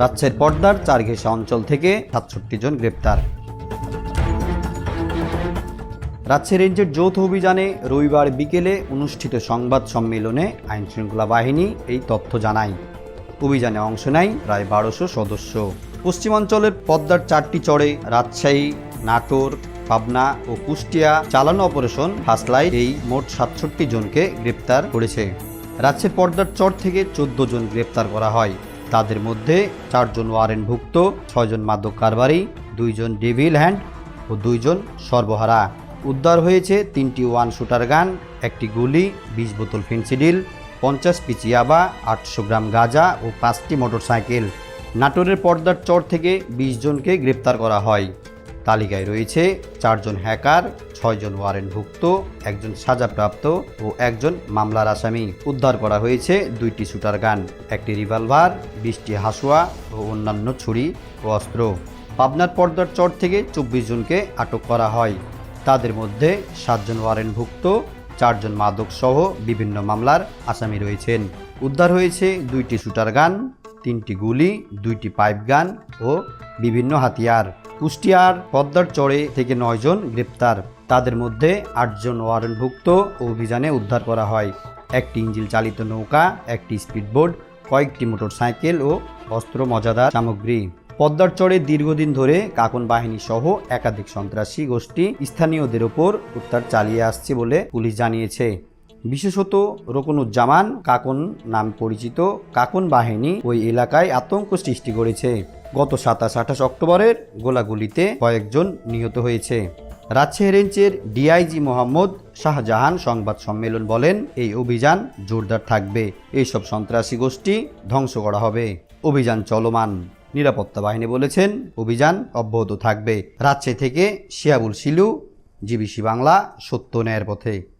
রাজশাহীর পর্দার চারঘেশা অঞ্চল থেকে সাতষট্টি জন গ্রেপ্তার। রাজশাহী রেঞ্জের যৌথ অভিযানে রবিবার বিকেলে অনুষ্ঠিত সংবাদ সম্মেলনে আইনশৃঙ্খলা বাহিনী এই তথ্য জানায়। অভিযানে অংশ নেয় প্রায় বারোশো সদস্য। পশ্চিমাঞ্চলের পদ্মার চারটি চড়ে রাজশাহী, নাটোর, পাবনা ও কুষ্টিয়া চালানো অপারেশন হাসলাই এই মোট সাতষট্টি জনকে গ্রেপ্তার করেছে। রাজশাহীর পর্দার চর থেকে চোদ্দ জন গ্রেপ্তার করা হয়। তাদের মধ্যে চারজন ওয়ারেন্টভুক্ত ছয়জন মাদক কারবারি, দুইজন ডেভিল হ্যান্ড ও দুইজন সর্বহারা। উদ্ধার হয়েছে তিনটি ওয়ান শুটার গান, একটি গুলি, বিশ বোতল ফেন্সিডিল, পঞ্চাশ পিচিয়াবা আটশো গ্রাম গাঁজা ও পাঁচটি মোটরসাইকেল। নাটোরের পর্দার চর থেকে বিশ জনকে গ্রেপ্তার করা হয়। তালিকায় রয়েছে চারজন হ্যাকার, ছয়জন ওয়ারেন্টভুক্ত, একজন সাজাপ্রাপ্ত ও একজন মামলার আসামি। উদ্ধার করা হয়েছে দুইটি শুটার গান, একটি রিভলভার, বিশটি হাসুয়া ও অন্যান্য ছুরি ও অস্ত্র। পাবনার পর্দার চর থেকে চব্বিশ জনকে আটক করা হয়। তাদের মধ্যে সাতজন ওয়ারেন্টভুক্ত, চারজন মাদক সহ বিভিন্ন মামলার আসামি রয়েছেন। উদ্ধার হয়েছে দুইটি শুটার গান, তিনটি গুলি, দুইটি পাইপ গান ও বিভিন্ন হাতিয়ার। কুষ্টিয়ার পদ্মার চড়ে থেকে নয়জন গ্রেপ্তার। তাদের মধ্যে আটজন ওয়ারেন্টভুক্ত অভিযানে উদ্ধার করা হয়। একটি ইঞ্জিল চালিত নৌকা, একটি স্পিডবোট, কয়েকটি মোটরসাইকেল ও অস্ত্র মজাদার সামগ্রী। পদ্মার চরে দীর্ঘদিন ধরে কাকন বাহিনী সহ একাধিক সন্ত্রাসী গোষ্ঠী স্থানীয়দের ওপর উত্তার চালিয়ে আসছে বলে পুলিশ জানিয়েছে। বিশেষত রকনুজ্জামান কাকন নাম পরিচিত কাকন বাহিনী ওই এলাকায় আতঙ্ক সৃষ্টি করেছে। গত সাতাশ আঠাশ অক্টোবরের গোলাগুলিতে কয়েকজন নিহত হয়েছে। রাজশাহী রেঞ্জের ডিআইজি মোহাম্মদ শাহজাহান সংবাদ সম্মেলন বলেন, এই অভিযান জোরদার থাকবে। এইসব সন্ত্রাসী গোষ্ঠী ধ্বংস করা হবে। অভিযান চলমান। নিরাপত্তা বাহিনী বলেছেন, অভিযান অব্যাহত থাকবে। রাজশাহী থেকে শিয়াবুল শিলু, জিবিসি বাংলা, সত্য ন্যায়ের পথে।